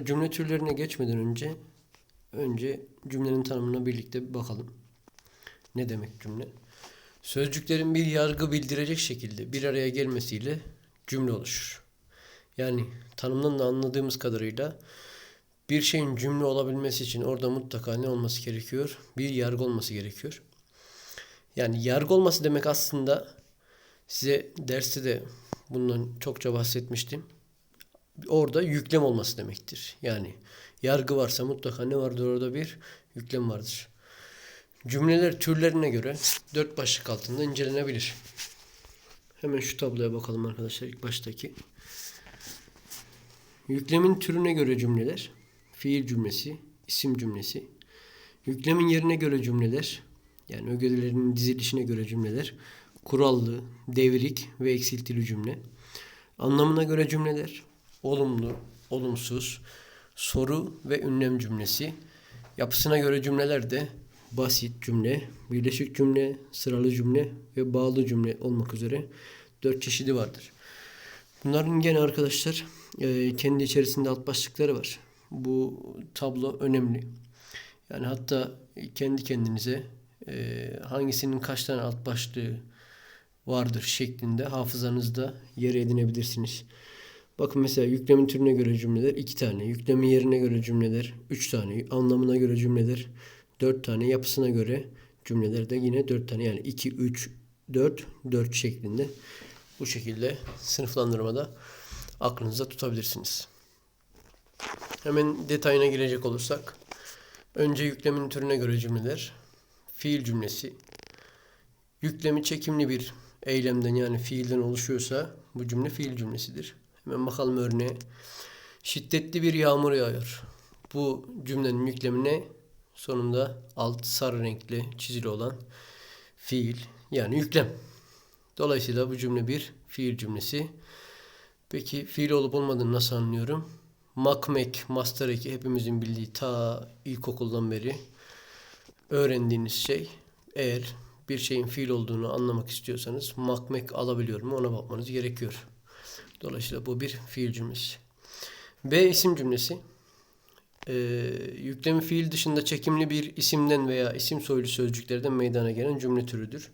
Cümle türlerine geçmeden önce önce cümlenin tanımına birlikte bir bakalım. Ne demek cümle? Sözcüklerin bir yargı bildirecek şekilde bir araya gelmesiyle cümle oluşur. Yani tanımdan da anladığımız kadarıyla bir şeyin cümle olabilmesi için orada mutlaka ne olması gerekiyor? Bir yargı olması gerekiyor. Yani yargı olması demek aslında size derste de bundan çokça bahsetmiştim orada yüklem olması demektir. Yani yargı varsa mutlaka ne vardır orada bir yüklem vardır. Cümleler türlerine göre dört başlık altında incelenebilir. Hemen şu tabloya bakalım arkadaşlar ilk baştaki. Yüklemin türüne göre cümleler, fiil cümlesi, isim cümlesi. Yüklemin yerine göre cümleler, yani ögelerin dizilişine göre cümleler, kurallı, devrik ve eksiltili cümle. Anlamına göre cümleler, olumlu, olumsuz, soru ve ünlem cümlesi. Yapısına göre cümleler de basit cümle, birleşik cümle, sıralı cümle ve bağlı cümle olmak üzere dört çeşidi vardır. Bunların gene arkadaşlar e, kendi içerisinde alt başlıkları var. Bu tablo önemli. Yani hatta kendi kendinize e, hangisinin kaç tane alt başlığı vardır şeklinde hafızanızda yer edinebilirsiniz. Bakın mesela yüklemin türüne göre cümleler iki tane, yüklemin yerine göre cümleler üç tane, anlamına göre cümleler dört tane, yapısına göre cümleler de yine dört tane. Yani iki, üç, dört, dört şeklinde bu şekilde sınıflandırmada aklınızda tutabilirsiniz. Hemen detayına girecek olursak önce yüklemin türüne göre cümleler fiil cümlesi yüklemi çekimli bir eylemden yani fiilden oluşuyorsa bu cümle fiil cümlesidir. Hemen bakalım örneğe. Şiddetli bir yağmur yağıyor. Bu cümlenin yüklemine sonunda alt sarı renkli çizili olan fiil yani yüklem. Dolayısıyla bu cümle bir fiil cümlesi. Peki fiil olup olmadığını nasıl anlıyorum? Makmek, master eki hepimizin bildiği ta ilkokuldan beri öğrendiğiniz şey. Eğer bir şeyin fiil olduğunu anlamak istiyorsanız makmek alabiliyor mu ona bakmanız gerekiyor. Dolayısıyla bu bir fiil cümlesi. B isim cümlesi. Ee, yüklemi fiil dışında çekimli bir isimden veya isim soylu sözcüklerden meydana gelen cümle türüdür.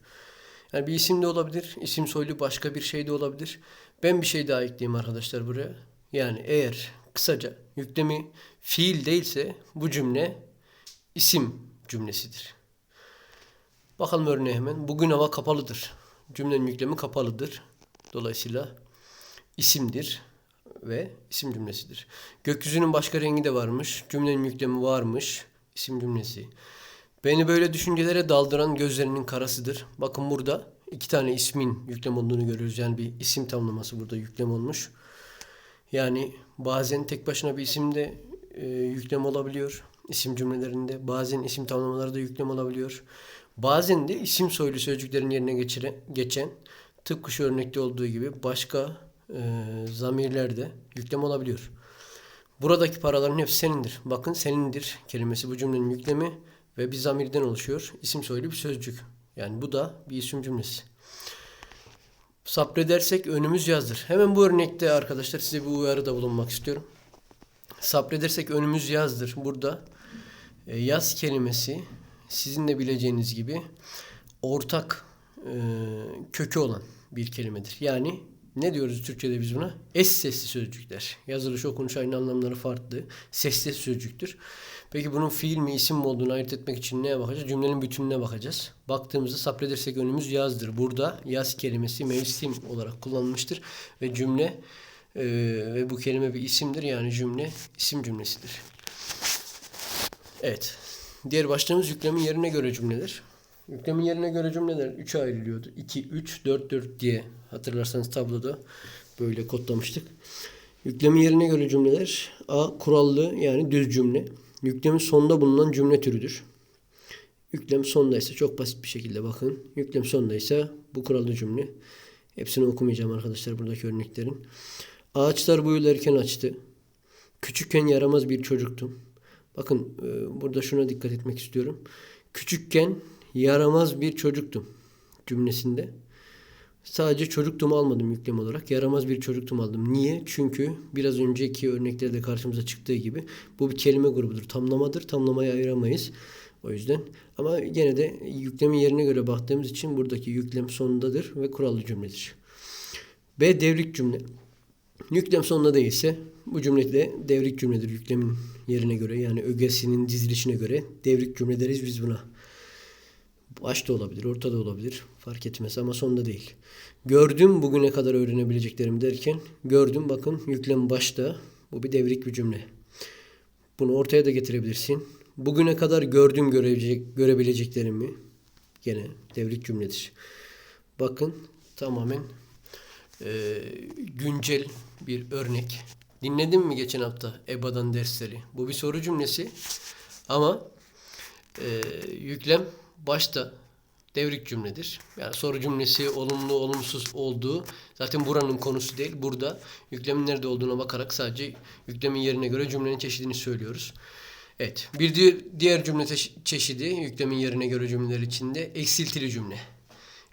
Yani bir isim de olabilir, isim soylu başka bir şey de olabilir. Ben bir şey daha ekleyeyim arkadaşlar buraya. Yani eğer kısaca yüklemi fiil değilse bu cümle isim cümlesidir. Bakalım örneğe hemen. Bugün hava kapalıdır. Cümlenin yüklemi kapalıdır. Dolayısıyla isimdir ve isim cümlesidir. Gökyüzünün başka rengi de varmış. Cümlenin yüklemi varmış. İsim cümlesi. Beni böyle düşüncelere daldıran gözlerinin karasıdır. Bakın burada iki tane ismin yüklem olduğunu görüyoruz. Yani bir isim tamlaması burada yüklem olmuş. Yani bazen tek başına bir isim de e, yüklem olabiliyor. isim cümlelerinde. Bazen isim tamlamaları da yüklem olabiliyor. Bazen de isim soylu sözcüklerin yerine geçiren, geçen tıpkı şu örnekte olduğu gibi başka e, zamirlerde yüklem olabiliyor. Buradaki paraların hepsi senindir. Bakın senindir kelimesi bu cümlenin yüklemi ve bir zamirden oluşuyor. İsim soylu bir sözcük. Yani bu da bir isim cümlesi. Sabredersek önümüz yazdır. Hemen bu örnekte arkadaşlar size bir uyarıda bulunmak istiyorum. Sabredersek önümüz yazdır. Burada e, yaz kelimesi sizin de bileceğiniz gibi ortak e, kökü olan bir kelimedir. Yani ne diyoruz Türkçe'de biz buna? Es sesli sözcükler. Yazılış, okunuş aynı anlamları farklı. Sesli sözcüktür. Peki bunun fiil mi isim mi olduğunu ayırt etmek için neye bakacağız? Cümlenin bütününe bakacağız. Baktığımızda sabredersek önümüz yazdır. Burada yaz kelimesi mevsim olarak kullanılmıştır. Ve cümle e, ve bu kelime bir isimdir. Yani cümle isim cümlesidir. Evet. Diğer başlığımız yüklemin yerine göre cümleler. Yüklemin yerine göre cümleler 3'e ayrılıyordu. 2, 3, 4, 4 diye hatırlarsanız tabloda böyle kodlamıştık. Yüklemin yerine göre cümleler A. Kurallı yani düz cümle. Yüklemin sonunda bulunan cümle türüdür. Yüklem sondaysa çok basit bir şekilde bakın. Yüklem sondaysa bu kurallı cümle. Hepsini okumayacağım arkadaşlar buradaki örneklerin. Ağaçlar büyülerken açtı. Küçükken yaramaz bir çocuktum. Bakın e, burada şuna dikkat etmek istiyorum. Küçükken yaramaz bir çocuktum cümlesinde. Sadece çocuktuğumu almadım yüklem olarak. Yaramaz bir çocuktuğumu aldım. Niye? Çünkü biraz önceki örneklerde karşımıza çıktığı gibi bu bir kelime grubudur. Tamlamadır. Tamlamayı ayıramayız. O yüzden ama gene de yüklemin yerine göre baktığımız için buradaki yüklem sonundadır ve kurallı cümledir. B devrik cümle. Yüklem sonunda değilse bu cümle de devrik cümledir yüklemin yerine göre yani ögesinin dizilişine göre devrik cümle deriz biz buna. Başta olabilir, ortada olabilir. Fark etmez ama sonda değil. Gördüm bugüne kadar öğrenebileceklerim derken gördüm bakın yüklem başta. Bu bir devrik bir cümle. Bunu ortaya da getirebilirsin. Bugüne kadar gördüm görebilecek, görebileceklerimi gene devrik cümledir. Bakın tamamen e, güncel bir örnek. Dinledin mi geçen hafta EBA'dan dersleri? Bu bir soru cümlesi ama e, yüklem başta devrik cümledir. Yani soru cümlesi olumlu olumsuz olduğu zaten buranın konusu değil. Burada yüklemin nerede olduğuna bakarak sadece yüklemin yerine göre cümlenin çeşidini söylüyoruz. Evet. Bir di- diğer cümle çeşidi yüklemin yerine göre cümleler içinde eksiltili cümle.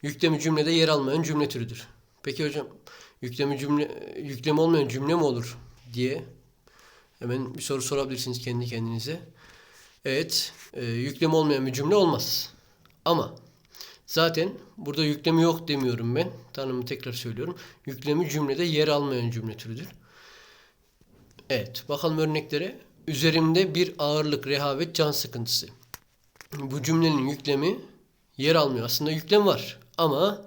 Yüklemi cümlede yer almayan cümle türüdür. Peki hocam yüklemi cümle yüklemi olmayan cümle mi olur diye hemen bir soru sorabilirsiniz kendi kendinize. Evet, e, yüklemi olmayan bir cümle olmaz. Ama zaten burada yüklemi yok demiyorum ben. Tanımı tekrar söylüyorum. Yüklemi cümlede yer almayan cümle türüdür. Evet, bakalım örneklere. Üzerimde bir ağırlık, rehavet, can sıkıntısı. Bu cümlenin yüklemi yer almıyor. Aslında yüklem var ama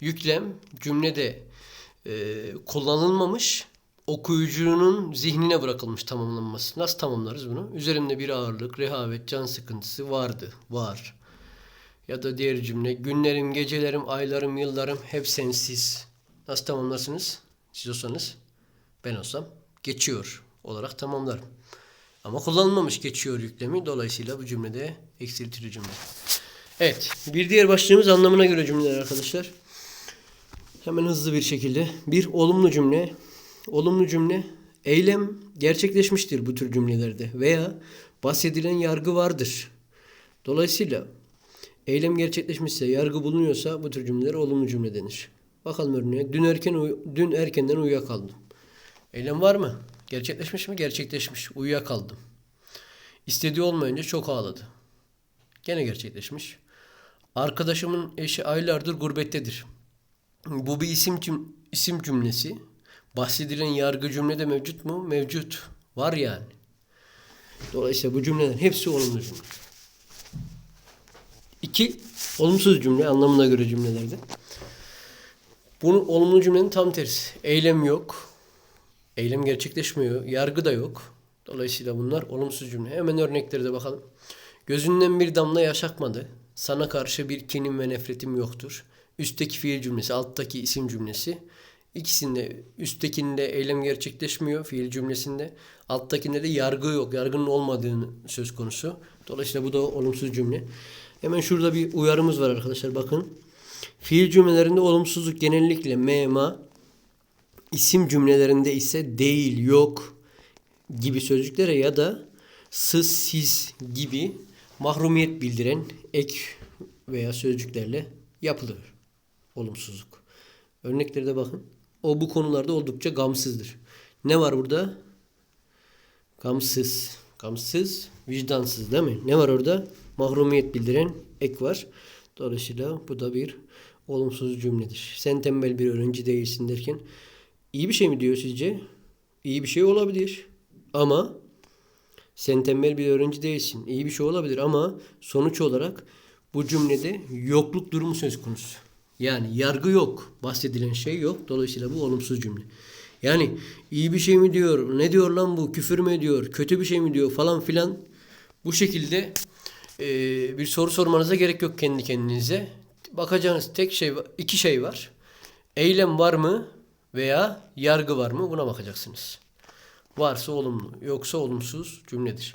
yüklem cümlede e, kullanılmamış okuyucunun zihnine bırakılmış tamamlanması. Nasıl tamamlarız bunu? Üzerimde bir ağırlık, rehavet, can sıkıntısı vardı, var. Ya da diğer cümle günlerim, gecelerim, aylarım, yıllarım hep sensiz. Nasıl tamamlarsınız? Siz olsanız, ben olsam geçiyor olarak tamamlarım. Ama kullanılmamış geçiyor yüklemi. Dolayısıyla bu cümlede eksiltili cümle. Evet. Bir diğer başlığımız anlamına göre cümleler arkadaşlar. Hemen hızlı bir şekilde. Bir olumlu cümle. Olumlu cümle eylem gerçekleşmiştir bu tür cümlelerde veya bahsedilen yargı vardır. Dolayısıyla eylem gerçekleşmişse, yargı bulunuyorsa bu tür cümlelere olumlu cümle denir. Bakalım örneğe. Dün erken dün erkenden uyuyakaldım. Eylem var mı? Gerçekleşmiş mi? Gerçekleşmiş. Uyuyakaldım. İstediği olmayınca çok ağladı. Gene gerçekleşmiş. Arkadaşımın eşi aylardır gurbettedir. Bu bir isim cüm- isim cümlesi. Bahsedilen yargı cümlede mevcut mu? Mevcut. Var yani. Dolayısıyla bu cümlelerin hepsi olumlu cümle. İki, olumsuz cümle anlamına göre cümlelerde. Bunun olumlu cümlenin tam tersi. Eylem yok. Eylem gerçekleşmiyor. Yargı da yok. Dolayısıyla bunlar olumsuz cümle. Hemen örnekleri de bakalım. Gözünden bir damla yaş akmadı. Sana karşı bir kinim ve nefretim yoktur. Üstteki fiil cümlesi, alttaki isim cümlesi. İkisinde üsttekinde eylem gerçekleşmiyor fiil cümlesinde. Alttakinde de yargı yok. Yargının olmadığını söz konusu. Dolayısıyla bu da olumsuz cümle. Hemen şurada bir uyarımız var arkadaşlar bakın. Fiil cümlelerinde olumsuzluk genellikle mema, isim cümlelerinde ise değil, yok gibi sözcüklere ya da sız, siz gibi mahrumiyet bildiren ek veya sözcüklerle yapılır. Olumsuzluk. Örneklere de bakın. O bu konularda oldukça gamsızdır. Ne var burada? Gamsız. Gamsız, vicdansız değil mi? Ne var orada? Mahrumiyet bildiren ek var. Dolayısıyla bu da bir olumsuz cümledir. Sen tembel bir öğrenci değilsin derken iyi bir şey mi diyor sizce? İyi bir şey olabilir. Ama sen tembel bir öğrenci değilsin. İyi bir şey olabilir ama sonuç olarak bu cümlede yokluk durumu söz konusu. Yani yargı yok. Bahsedilen şey yok. Dolayısıyla bu olumsuz cümle. Yani iyi bir şey mi diyor? Ne diyor lan bu? Küfür mü ediyor? Kötü bir şey mi diyor? Falan filan. Bu şekilde e, bir soru sormanıza gerek yok kendi kendinize. Bakacağınız tek şey, iki şey var. Eylem var mı veya yargı var mı? Buna bakacaksınız. Varsa olumlu, yoksa olumsuz cümledir.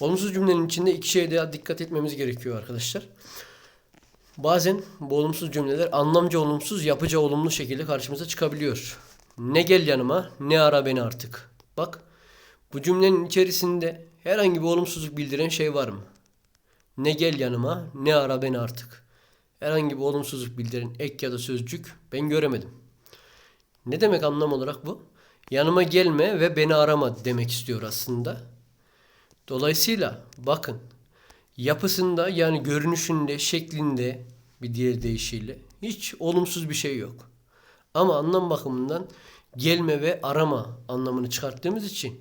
Olumsuz cümlenin içinde iki şeye daha dikkat etmemiz gerekiyor arkadaşlar. Bazen bu olumsuz cümleler anlamca olumsuz, yapıca olumlu şekilde karşımıza çıkabiliyor. Ne gel yanıma, ne ara beni artık. Bak, bu cümlenin içerisinde herhangi bir olumsuzluk bildiren şey var mı? Ne gel yanıma, ne ara beni artık. herhangi bir olumsuzluk bildiren ek ya da sözcük ben göremedim. Ne demek anlam olarak bu? Yanıma gelme ve beni arama demek istiyor aslında. Dolayısıyla bakın yapısında yani görünüşünde, şeklinde bir diğer deyişiyle hiç olumsuz bir şey yok. Ama anlam bakımından gelme ve arama anlamını çıkarttığımız için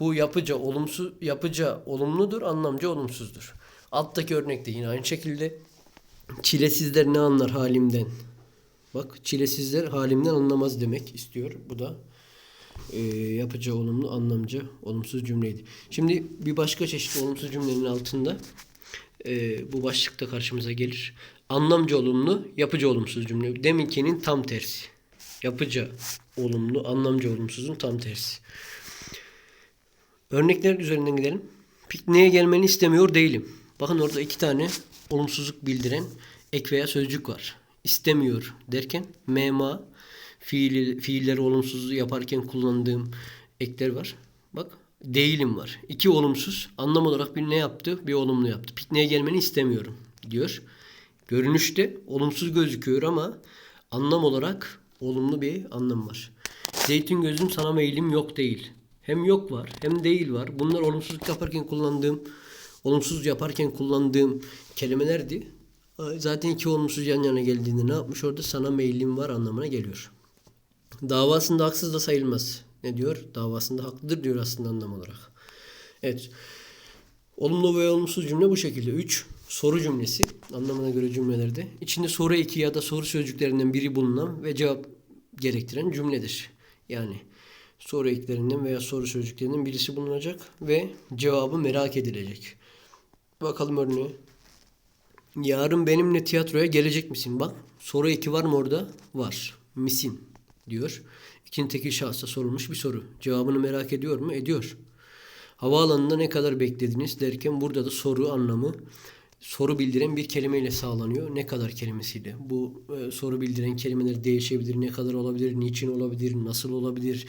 bu yapıca olumsuz yapıca olumludur, anlamca olumsuzdur. Alttaki örnekte yine aynı şekilde çilesizler ne anlar halimden? Bak çilesizler halimden anlamaz demek istiyor. Bu da e, yapıca olumlu, anlamca olumsuz cümleydi. Şimdi bir başka çeşit olumsuz cümlenin altında e, bu başlıkta karşımıza gelir. Anlamca olumlu, yapıca olumsuz cümle. Deminkinin tam tersi. Yapıca olumlu, anlamca olumsuzun tam tersi. Örnekler üzerinden gidelim. Pikniğe gelmeni istemiyor değilim. Bakın orada iki tane olumsuzluk bildiren ek veya sözcük var. İstemiyor derken mema fiil, fiilleri olumsuz yaparken kullandığım ekler var. Bak değilim var. İki olumsuz anlam olarak bir ne yaptı? Bir olumlu yaptı. Pikniğe gelmeni istemiyorum diyor. Görünüşte olumsuz gözüküyor ama anlam olarak olumlu bir anlam var. Zeytin gözüm sana meylim yok değil. Hem yok var hem değil var. Bunlar olumsuzluk yaparken kullandığım, olumsuz yaparken kullandığım kelimelerdi. Zaten iki olumsuz yan yana geldiğinde ne yapmış orada? Sana meylim var anlamına geliyor. Davasında haksız da sayılmaz. Ne diyor? Davasında haklıdır diyor aslında anlam olarak. Evet. Olumlu ve olumsuz cümle bu şekilde. 3. Soru cümlesi anlamına göre cümlelerde. içinde soru eki ya da soru sözcüklerinden biri bulunan ve cevap gerektiren cümledir. Yani soru eklerinden veya soru sözcüklerinden birisi bulunacak ve cevabı merak edilecek. Bakalım örneği. Yarın benimle tiyatroya gelecek misin? Bak soru eki var mı orada? Var. Misin diyor. İkinci tekil şahsa sorulmuş bir soru. Cevabını merak ediyor mu? Ediyor. Havaalanında ne kadar beklediniz derken burada da soru anlamı soru bildiren bir kelimeyle sağlanıyor. Ne kadar kelimesiyle. Bu e, soru bildiren kelimeler değişebilir. Ne kadar olabilir, niçin olabilir, nasıl olabilir,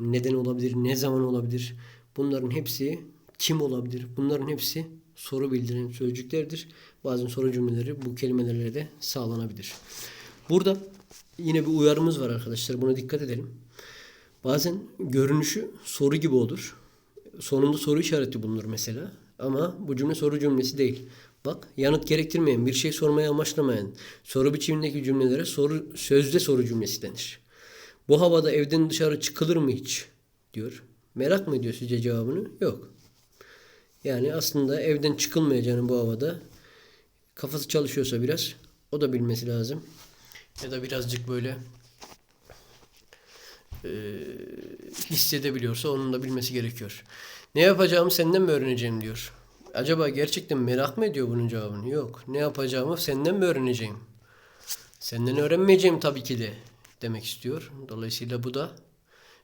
neden olabilir, ne zaman olabilir. Bunların hepsi kim olabilir? Bunların hepsi soru bildiren sözcüklerdir. Bazen soru cümleleri bu kelimelerle de sağlanabilir. Burada yine bir uyarımız var arkadaşlar. Buna dikkat edelim. Bazen görünüşü soru gibi olur. Sonunda soru işareti bulunur mesela. Ama bu cümle soru cümlesi değil. Bak yanıt gerektirmeyen, bir şey sormaya amaçlamayan soru biçimindeki cümlelere soru sözde soru cümlesi denir. Bu havada evden dışarı çıkılır mı hiç? diyor. Merak mı ediyor sizce cevabını? Yok. Yani aslında evden çıkılmayacağını bu havada kafası çalışıyorsa biraz o da bilmesi lazım. Ya da birazcık böyle e, hissedebiliyorsa onun da bilmesi gerekiyor. Ne yapacağımı senden mi öğreneceğim diyor. Acaba gerçekten merak mı ediyor bunun cevabını? Yok. Ne yapacağımı senden mi öğreneceğim? Senden öğrenmeyeceğim tabii ki de demek istiyor. Dolayısıyla bu da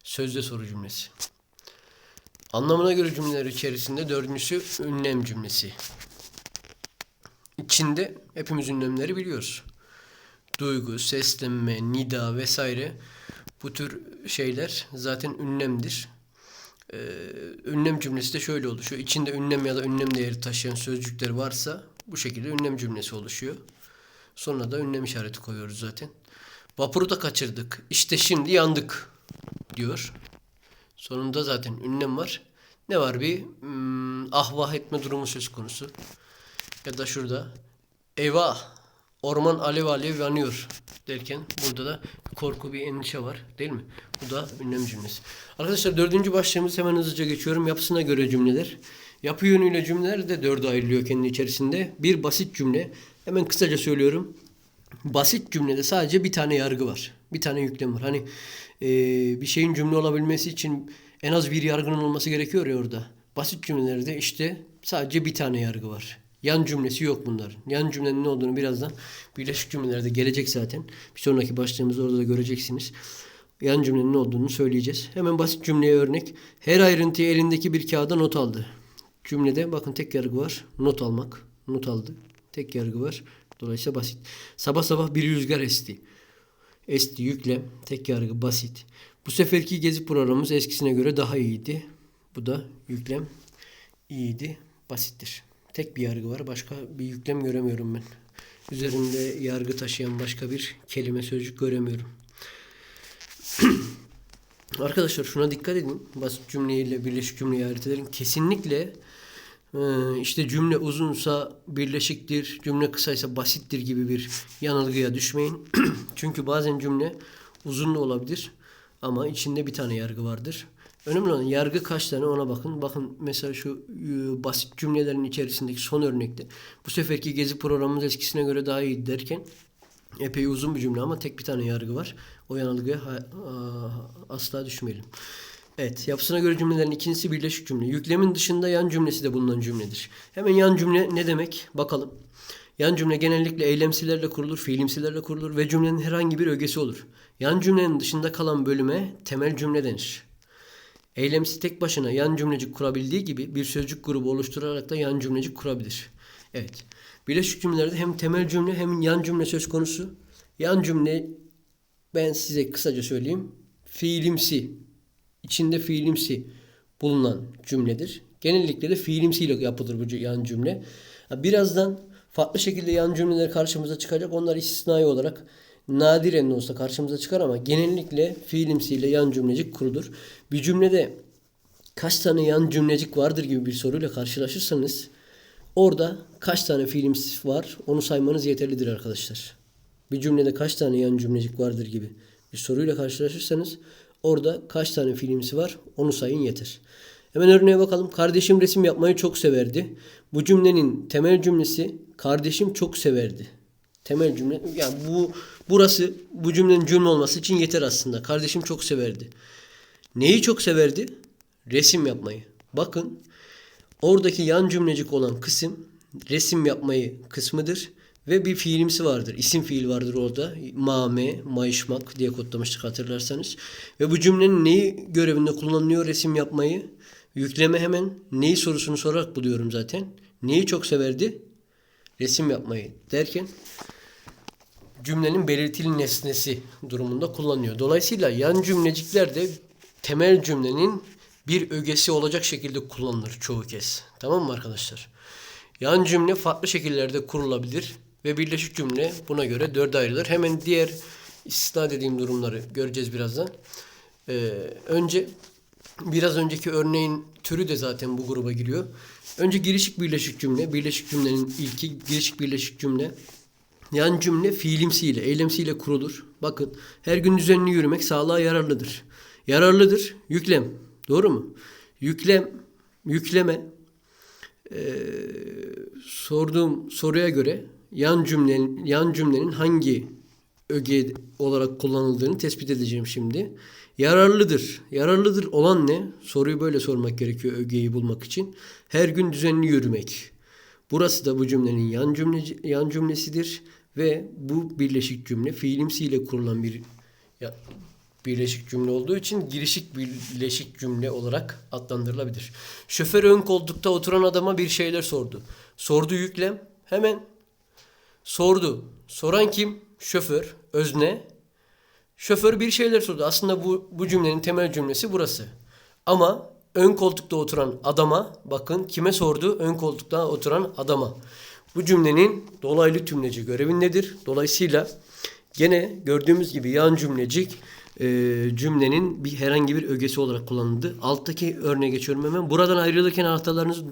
sözde soru cümlesi. Anlamına göre cümleler içerisinde dördüncüsü ünlem cümlesi. İçinde hepimiz ünlemleri biliyoruz. Duygu, seslenme, nida vesaire bu tür şeyler zaten ünlemdir. Ee, ünlem cümlesi de şöyle oluşuyor. İçinde ünlem ya da ünlem değeri taşıyan sözcükler varsa bu şekilde ünlem cümlesi oluşuyor. Sonra da ünlem işareti koyuyoruz zaten. Vapuru da kaçırdık. İşte şimdi yandık diyor. Sonunda zaten ünlem var. Ne var bir hmm, ahvah etme durumu söz konusu. Ya da şurada eyvah orman alev alev yanıyor derken burada da korku bir endişe var değil mi? Bu da ünlem cümlesi. Arkadaşlar dördüncü başlığımız hemen hızlıca geçiyorum. Yapısına göre cümleler. Yapı yönüyle cümleler de dörde ayrılıyor kendi içerisinde. Bir basit cümle. Hemen kısaca söylüyorum. Basit cümlede sadece bir tane yargı var. Bir tane yüklem var. Hani e, bir şeyin cümle olabilmesi için en az bir yargının olması gerekiyor ya orada. Basit cümlelerde işte sadece bir tane yargı var. Yan cümlesi yok bunların. Yan cümlenin ne olduğunu birazdan birleşik cümlelerde gelecek zaten. Bir sonraki başlığımızda orada da göreceksiniz. Yan cümlenin ne olduğunu söyleyeceğiz. Hemen basit cümleye örnek. Her ayrıntıyı elindeki bir kağıda not aldı. Cümlede bakın tek yargı var. Not almak. Not aldı. Tek yargı var. Dolayısıyla basit. Sabah sabah bir rüzgar esti. Esti yüklem. Tek yargı basit. Bu seferki gezi programımız eskisine göre daha iyiydi. Bu da yüklem iyiydi. Basittir. Tek bir yargı var. Başka bir yüklem göremiyorum ben. üzerinde yargı taşıyan başka bir kelime sözcük göremiyorum. Arkadaşlar şuna dikkat edin. Basit cümleyle birleşik ayırt ederim. Kesinlikle işte cümle uzunsa birleşiktir, cümle kısaysa basittir gibi bir yanılgıya düşmeyin. Çünkü bazen cümle uzun da olabilir ama içinde bir tane yargı vardır. Önemli olan yargı kaç tane ona bakın. Bakın mesela şu e, basit cümlelerin içerisindeki son örnekte bu seferki gezi programımız eskisine göre daha iyi derken epey uzun bir cümle ama tek bir tane yargı var. O yanılgıya asla düşmeyelim. Evet, yapısına göre cümlelerin ikincisi birleşik cümle. Yüklemin dışında yan cümlesi de bulunan cümledir. Hemen yan cümle ne demek? Bakalım. Yan cümle genellikle eylemsilerle kurulur, fiilimsilerle kurulur ve cümlenin herhangi bir ögesi olur. Yan cümlenin dışında kalan bölüme temel cümle denir. Eylemsi tek başına yan cümlecik kurabildiği gibi bir sözcük grubu oluşturarak da yan cümlecik kurabilir. Evet. Birleşik cümlelerde hem temel cümle hem yan cümle söz konusu. Yan cümle ben size kısaca söyleyeyim. Fiilimsi, içinde fiilimsi bulunan cümledir. Genellikle de fiilimsiyle yapılır bu yan cümle. Birazdan farklı şekilde yan cümleler karşımıza çıkacak. Onlar istisnai olarak nadiren de olsa karşımıza çıkar ama genellikle fiilimsiyle yan cümlecik kurulur. Bir cümlede kaç tane yan cümlecik vardır gibi bir soruyla karşılaşırsanız orada kaç tane fiilimsi var onu saymanız yeterlidir arkadaşlar. Bir cümlede kaç tane yan cümlecik vardır gibi bir soruyla karşılaşırsanız orada kaç tane fiilimsi var onu sayın yeter. Hemen örneğe bakalım. Kardeşim resim yapmayı çok severdi. Bu cümlenin temel cümlesi kardeşim çok severdi. Temel cümle yani bu burası bu cümlenin cümle olması için yeter aslında. Kardeşim çok severdi. Neyi çok severdi? Resim yapmayı. Bakın oradaki yan cümlecik olan kısım resim yapmayı kısmıdır ve bir fiilimsi vardır. İsim fiil vardır orada. Mame, mayışmak diye kodlamıştık hatırlarsanız. Ve bu cümlenin neyi görevinde kullanılıyor resim yapmayı? Yükleme hemen neyi sorusunu sorarak buluyorum zaten. Neyi çok severdi? Resim yapmayı derken cümlenin belirtili nesnesi durumunda kullanıyor. Dolayısıyla yan cümlecikler de temel cümlenin bir ögesi olacak şekilde kullanılır çoğu kez. Tamam mı arkadaşlar? Yan cümle farklı şekillerde kurulabilir ve birleşik cümle buna göre dörde ayrılır. Hemen diğer istisna dediğim durumları göreceğiz birazdan. Ee, önce biraz önceki örneğin türü de zaten bu gruba giriyor. Önce girişik birleşik cümle. Birleşik cümlenin ilki girişik birleşik cümle. Yan cümle fiilimsiyle, eylemsiyle kurulur. Bakın her gün düzenli yürümek sağlığa yararlıdır. Yararlıdır. Yüklem. Doğru mu? Yüklem, yükleme Ee, sorduğum soruya göre yan cümlenin yan cümlenin hangi öge olarak kullanıldığını tespit edeceğim şimdi. Yararlıdır. Yararlıdır olan ne? Soruyu böyle sormak gerekiyor ögeyi bulmak için. Her gün düzenli yürümek. Burası da bu cümlenin yan cümle yan cümlesidir ve bu birleşik cümle fiilimsiyle kurulan bir ya, birleşik cümle olduğu için girişik birleşik cümle olarak adlandırılabilir. Şoför ön koltukta oturan adama bir şeyler sordu. Sordu yüklem hemen sordu. Soran kim? Şoför, özne. Şoför bir şeyler sordu. Aslında bu, bu cümlenin temel cümlesi burası. Ama ön koltukta oturan adama bakın kime sordu? Ön koltukta oturan adama. Bu cümlenin dolaylı tümleci görevindedir. Dolayısıyla gene gördüğümüz gibi yan cümlecik e, cümlenin bir herhangi bir ögesi olarak kullanıldı. Alttaki örneğe geçiyorum hemen. Buradan ayrılırken anahtarlarınızı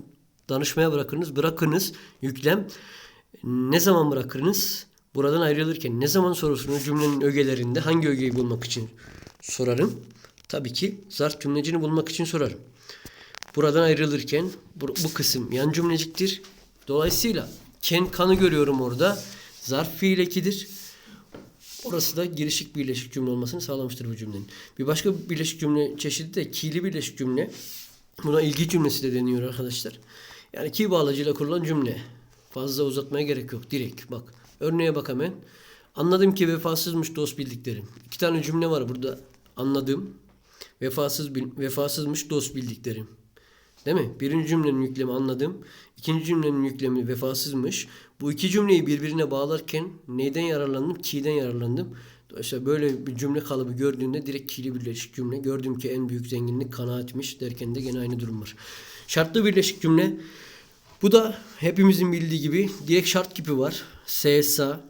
danışmaya bırakınız. Bırakınız yüklem. Ne zaman bırakırınız? Buradan ayrılırken ne zaman sorusunu cümlenin ögelerinde hangi ögeyi bulmak için sorarım? Tabii ki zarf cümlecini bulmak için sorarım. Buradan ayrılırken bu, bu kısım yan cümleciktir. Dolayısıyla ken kanı görüyorum orada. Zarf fiil ekidir. Orası da girişik birleşik cümle olmasını sağlamıştır bu cümlenin. Bir başka birleşik cümle çeşidi de ki'li birleşik cümle. Buna ilgi cümlesi de deniyor arkadaşlar. Yani ki bağlacıyla kurulan cümle. Fazla uzatmaya gerek yok. Direkt bak. Örneğe bak hemen. Anladım ki vefasızmış dost bildiklerim. İki tane cümle var burada. Anladım. Vefasız vefasızmış dost bildiklerim. Değil mi? Birinci cümlenin yüklemi anladım. İkinci cümlenin yüklemi vefasızmış. Bu iki cümleyi birbirine bağlarken neyden yararlandım? Ki'den yararlandım. Dolayısıyla böyle bir cümle kalıbı gördüğünde direkt ki'li birleşik cümle. Gördüm ki en büyük zenginlik kanaatmiş derken de gene aynı durum var. Şartlı birleşik cümle. Bu da hepimizin bildiği gibi direkt şart kipi var. SSA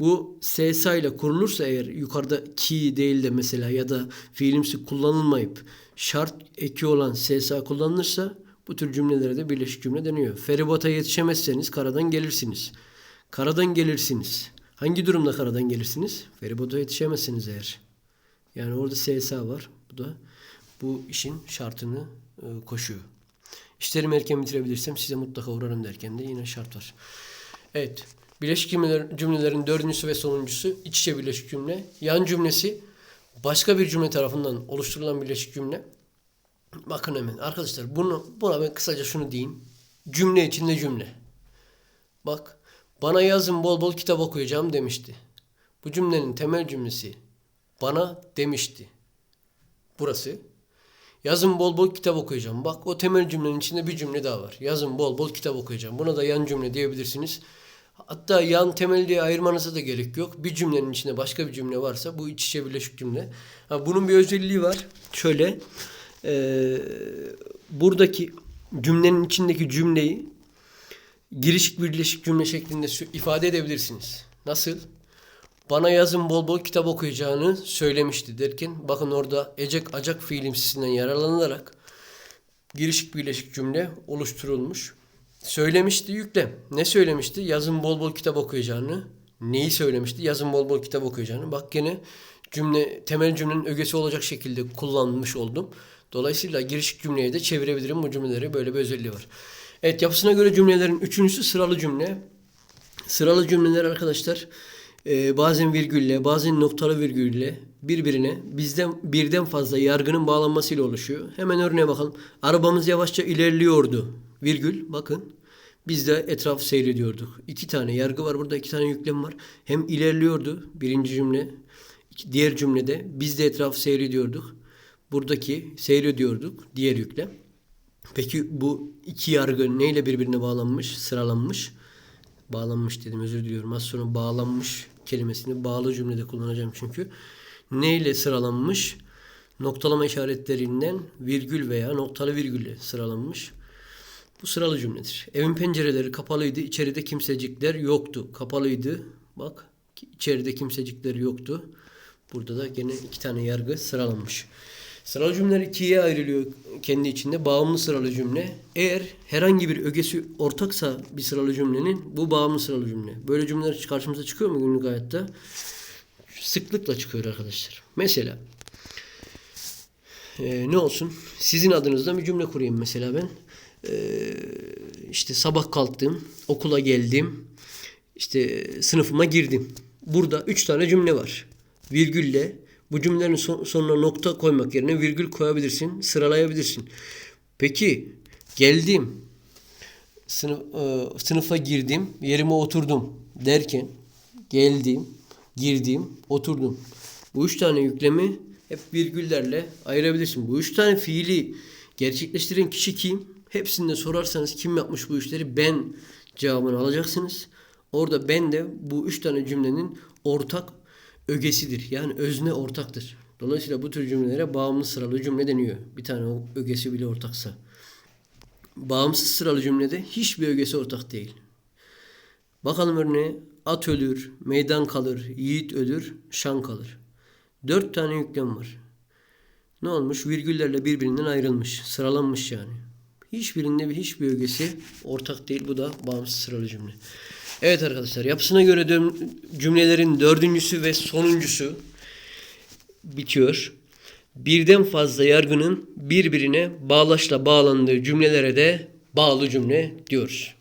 bu SSA ile kurulursa eğer yukarıda ki değil de mesela ya da fiilimsi kullanılmayıp şart eki olan SSA kullanılırsa bu tür cümlelere de birleşik cümle deniyor. Feribota yetişemezseniz karadan gelirsiniz. Karadan gelirsiniz. Hangi durumda karadan gelirsiniz? Feribota yetişemezsiniz eğer. Yani orada SSA var. Bu da bu işin şartını e, koşuyor. İşlerimi erken bitirebilirsem size mutlaka uğrarım derken de yine şart var. Evet. Birleşik cümleler, cümlelerin dördüncüsü ve sonuncusu iç içe birleşik cümle. Yan cümlesi başka bir cümle tarafından oluşturulan birleşik cümle. Bakın hemen arkadaşlar bunu buna ben kısaca şunu diyeyim. Cümle içinde cümle. Bak bana yazın bol bol kitap okuyacağım demişti. Bu cümlenin temel cümlesi bana demişti. Burası. Yazın bol bol kitap okuyacağım. Bak o temel cümlenin içinde bir cümle daha var. Yazın bol bol kitap okuyacağım. Buna da yan cümle diyebilirsiniz. Hatta yan temel diye ayırmanıza da gerek yok. Bir cümlenin içinde başka bir cümle varsa bu iç içe birleşik cümle. Ha, bunun bir özelliği var. Şöyle e, buradaki cümlenin içindeki cümleyi girişik birleşik cümle şeklinde ifade edebilirsiniz. Nasıl? Bana yazın bol bol kitap okuyacağını söylemişti derken bakın orada ecek acak fiilimsisinden yararlanılarak girişik birleşik cümle oluşturulmuş. Söylemişti yüklem. Ne söylemişti? Yazın bol bol kitap okuyacağını. Neyi söylemişti? Yazın bol bol kitap okuyacağını. Bak gene cümle temel cümlenin ögesi olacak şekilde kullanmış oldum. Dolayısıyla girişik cümleye de çevirebilirim bu cümleleri. Böyle bir özelliği var. Evet yapısına göre cümlelerin üçüncüsü sıralı cümle. Sıralı cümleler arkadaşlar e, bazen virgülle bazen noktalı virgülle birbirine bizden birden fazla yargının bağlanmasıyla oluşuyor. Hemen örneğe bakalım. Arabamız yavaşça ilerliyordu. Virgül bakın. Biz de etrafı seyrediyorduk. İki tane yargı var burada iki tane yüklem var. Hem ilerliyordu birinci cümle. Diğer cümlede biz de etrafı seyrediyorduk. Buradaki seyrediyorduk diğer yüklem. Peki bu iki yargı neyle birbirine bağlanmış, sıralanmış? Bağlanmış dedim özür diliyorum. Az sonra bağlanmış kelimesini bağlı cümlede kullanacağım çünkü. Neyle sıralanmış? Noktalama işaretlerinden virgül veya noktalı virgülle sıralanmış. Bu sıralı cümledir. Evin pencereleri kapalıydı. içeride kimsecikler yoktu. Kapalıydı. Bak içeride kimsecikler yoktu. Burada da gene iki tane yargı sıralanmış. Sıralı cümleler ikiye ayrılıyor kendi içinde. Bağımlı sıralı cümle. Eğer herhangi bir ögesi ortaksa bir sıralı cümlenin bu bağımlı sıralı cümle. Böyle cümleler karşımıza çıkıyor mu günlük hayatta? Sıklıkla çıkıyor arkadaşlar. Mesela e, ne olsun? Sizin adınızda bir cümle kurayım mesela ben. E, işte sabah kalktım, okula geldim, işte sınıfıma girdim. Burada üç tane cümle var. Virgülle bu cümlelerin son- sonuna nokta koymak yerine virgül koyabilirsin, sıralayabilirsin. Peki geldim, sınıf, e, sınıfa girdim, yerime oturdum derken geldim, girdim, oturdum. Bu üç tane yüklemi hep virgüllerle ayırabilirsin. Bu üç tane fiili gerçekleştiren kişi kim? Hepsinde sorarsanız kim yapmış bu işleri ben cevabını alacaksınız. Orada ben de bu üç tane cümlenin ortak ögesidir. Yani özne ortaktır. Dolayısıyla bu tür cümlelere bağımlı sıralı cümle deniyor. Bir tane o ögesi bile ortaksa. Bağımsız sıralı cümlede hiçbir ögesi ortak değil. Bakalım örneğe. At ölür, meydan kalır, yiğit ölür, şan kalır. Dört tane yüklem var. Ne olmuş? Virgüllerle birbirinden ayrılmış. Sıralanmış yani. Hiçbirinde bir hiçbir ögesi ortak değil. Bu da bağımsız sıralı cümle. Evet arkadaşlar yapısına göre cümlelerin dördüncüsü ve sonuncusu bitiyor. Birden fazla yargının birbirine bağlaçla bağlandığı cümlelere de bağlı cümle diyoruz.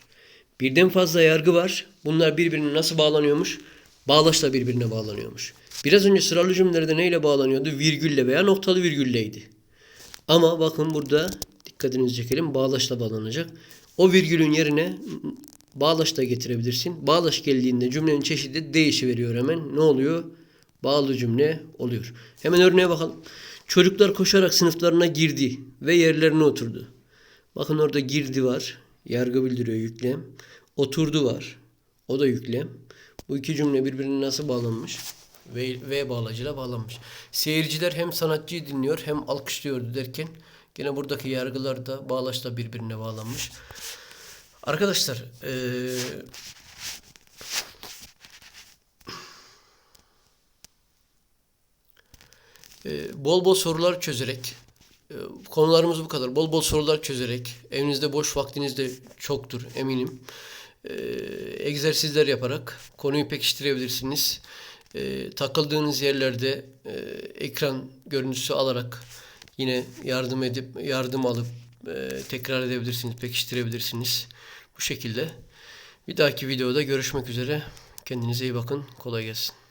Birden fazla yargı var. Bunlar birbirine nasıl bağlanıyormuş? Bağlaçla birbirine bağlanıyormuş. Biraz önce sıralı cümlelerde neyle bağlanıyordu? Virgülle veya noktalı virgülleydi. Ama bakın burada dikkatinizi çekelim. Bağlaçla bağlanacak. O virgülün yerine bağlaç da getirebilirsin. Bağlaç geldiğinde cümlenin çeşidi değişiveriyor hemen. Ne oluyor? Bağlı cümle oluyor. Hemen örneğe bakalım. Çocuklar koşarak sınıflarına girdi ve yerlerine oturdu. Bakın orada girdi var. Yargı bildiriyor yüklem. Oturdu var. O da yüklem. Bu iki cümle birbirine nasıl bağlanmış? Ve, ve bağlacıyla bağlanmış. Seyirciler hem sanatçıyı dinliyor hem alkışlıyordu derken gene buradaki yargılar da bağlaçla birbirine bağlanmış. Arkadaşlar ee, e, bol bol sorular çözerek e, konularımız bu kadar. Bol bol sorular çözerek evinizde boş vaktiniz de çoktur eminim. E, egzersizler yaparak konuyu pekiştirebilirsiniz. E, takıldığınız yerlerde e, ekran görüntüsü alarak yine yardım edip yardım alıp e, tekrar edebilirsiniz, pekiştirebilirsiniz. Bu şekilde. Bir dahaki videoda görüşmek üzere. Kendinize iyi bakın. Kolay gelsin.